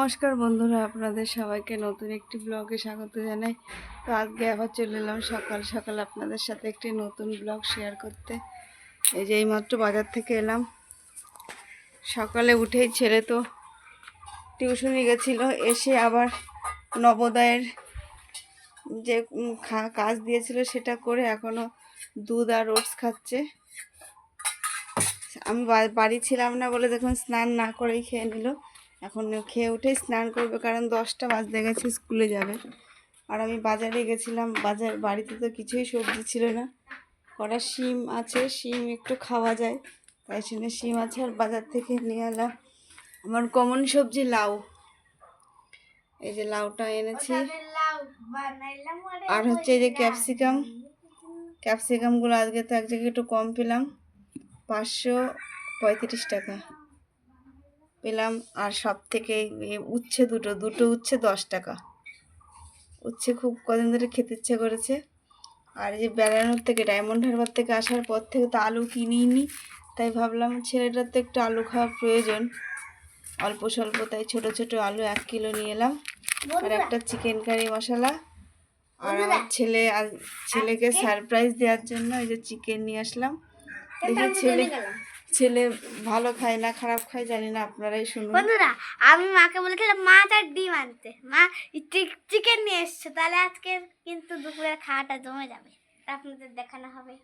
নমস্কার বন্ধুরা, আপনাদের সবাইকে নতুন একটি ব্লগে স্বাগত জানাই। তো আজকে আবার চলে এলাম সকাল সকাল আপনাদের সাথে একটি নতুন ব্লগ শেয়ার করতে। এই যে এইমাত্র বাজার থেকে এলাম। সকালে উঠেই ছেলে তো টিউশনি গেছিল, এসে আবার নবোদয়ের যে কাজ দিয়েছিল সেটা করে এখনও দুধ আর ওটস খাচ্ছে। আমি বাড়ি ছিলাম না বলে দেখুন স্নান না করেই খেয়ে নিল। এখন খেয়ে উঠেই স্নান করবে, কারণ দশটা বাজতে গেছে, স্কুলে যাবে। আর আমি বাজারে গেছিলাম, বাজার বাড়িতে তো কিছুই সবজি ছিল না। কটা শিম আছে, শিম একটু খাওয়া যায়, তাই জন্য শিম আছে। আর বাজার থেকে নিয়ে এলাম আমার কমন সবজি, লাউ। এই যে লাউটা এনেছি। আর হচ্ছে এই যে ক্যাপসিকাম ক্যাপসিকামগুলো আজকে তো এক জায়গায় একটু কম পেলাম, পাঁচশো পঁয়ত্রিশ টাকা। পেলাম। আর সব থেকে উচ্ছে দুটো দুটো উচ্ছে দশ টাকা। উচ্ছে খুব কদিন ধরে খেতে ইচ্ছে করেছে। আর এই যে বেড়ানোর থেকে ডায়মন্ড হারবার থেকে আসার পর থেকে তো আলু কিনিই নি তাই ভাবলাম ছেলেটার তো একটু আলু খাওয়া প্রয়োজন। অল্প স্বল্প তাই ছোট ছোট আলু এক কিলো নিয়ে এলাম। আর একটা চিকেন কারি মশলা। আর আমার ছেলে আর ছেলেকে সারপ্রাইজ দেওয়ার জন্য ওই যে চিকেন নিয়ে আসলাম। দেখি ছেলে ছেলে ভালো খায় না খারাপ খায় জানি না আপনারাই শুনুন। বন্ধুরা আমি মাকে বলেছিলাম মাছ আর ডিম আনতে। মা চিকেন নিয়ে এসছে তাহলে আজকে কিন্তু দুপুরের খাওয়াটা জমে যাবে। আপনাদের দেখানো হবে।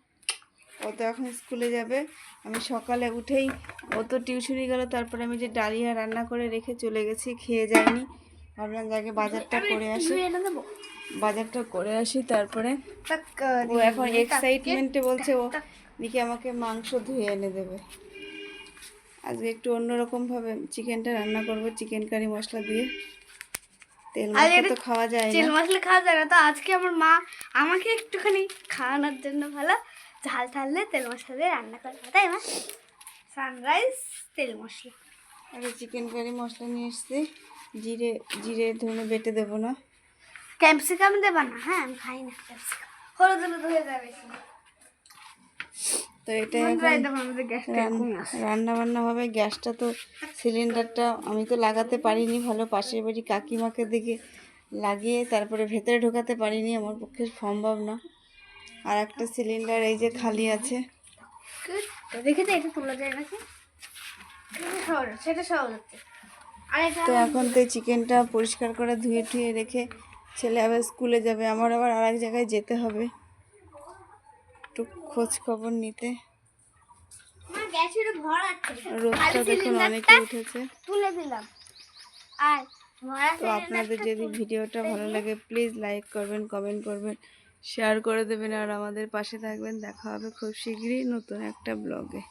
ও তো এখন স্কুলে যাবে। আমি সকালে উঠেই ও তো টিউশনি গেল তারপরে আমি যে ডালিয়া রান্না করে রেখে চলে গেছি খেয়ে যাইনি ভাবলাম যে আগে বাজারটা করে আসি। বাজারটা করে আসি তারপরে ও এখন এক্সাইটমেন্টে বলছে ও নাকি আমাকে মাংস ধুয়ে এনে দেবে। আজকে একটু অন্যরকমভাবে চিকেনটা রান্না করব চিকেন কারি মশলা দিয়ে। তেল মশলা তো খাওয়া যায় তেল মশলা খাওয়া যায় না তো আজকে আমার মা আমাকে একটুখানি খাওয়ানোর জন্য ভালো ঝাল ঢাললে তেল মশলা দিয়ে রান্না করবে তাই সানরাইজ তেল মশলা। আরে চিকেন কারি মশলা নিয়ে এসছি। জিরে জিরে ধনে বেটে দেবো না। ক্যাপসিকাম দেবা না? হ্যাঁ আমি খাই না ক্যাপসিকাম। হলুদ হলুদ হয়ে যাবে তো এটা দেখো। রান্না বান্না হবে গ্যাসটা তো সিলিন্ডারটা আমি তো লাগাতে পারিনি ভালো পাশের বাড়ি কাকিমাকে দিকে লাগিয়ে তারপরে ভেতরে ঢোকাতে পারিনি আমার পক্ষে সম্ভব না। আর একটা সিলিন্ডার এই যে খালি আছে। তো এটা তোলা যায় নাকি? সেটা সহজ হচ্ছে। তো এখন তো চিকেনটা পরিষ্কার করে ধুয়ে টুয়ে রেখে ছেলে আবার স্কুলে যাবে। আমার আবার আর এক জায়গায় যেতে হবে। একটু খোঁজ খবর নিতে। রোদটা দেখুন অনেকে উঠেছে। তুলে দিলাম। আর ভরা তো আপনাদের যদি ভিডিওটা ভালো লাগে প্লিজ লাইক করবেন কমেন্ট করবেন শেয়ার করে দেবেন আর আমাদের পাশে থাকবেন। দেখা হবে খুব শীঘ্রই নতুন একটা ব্লগে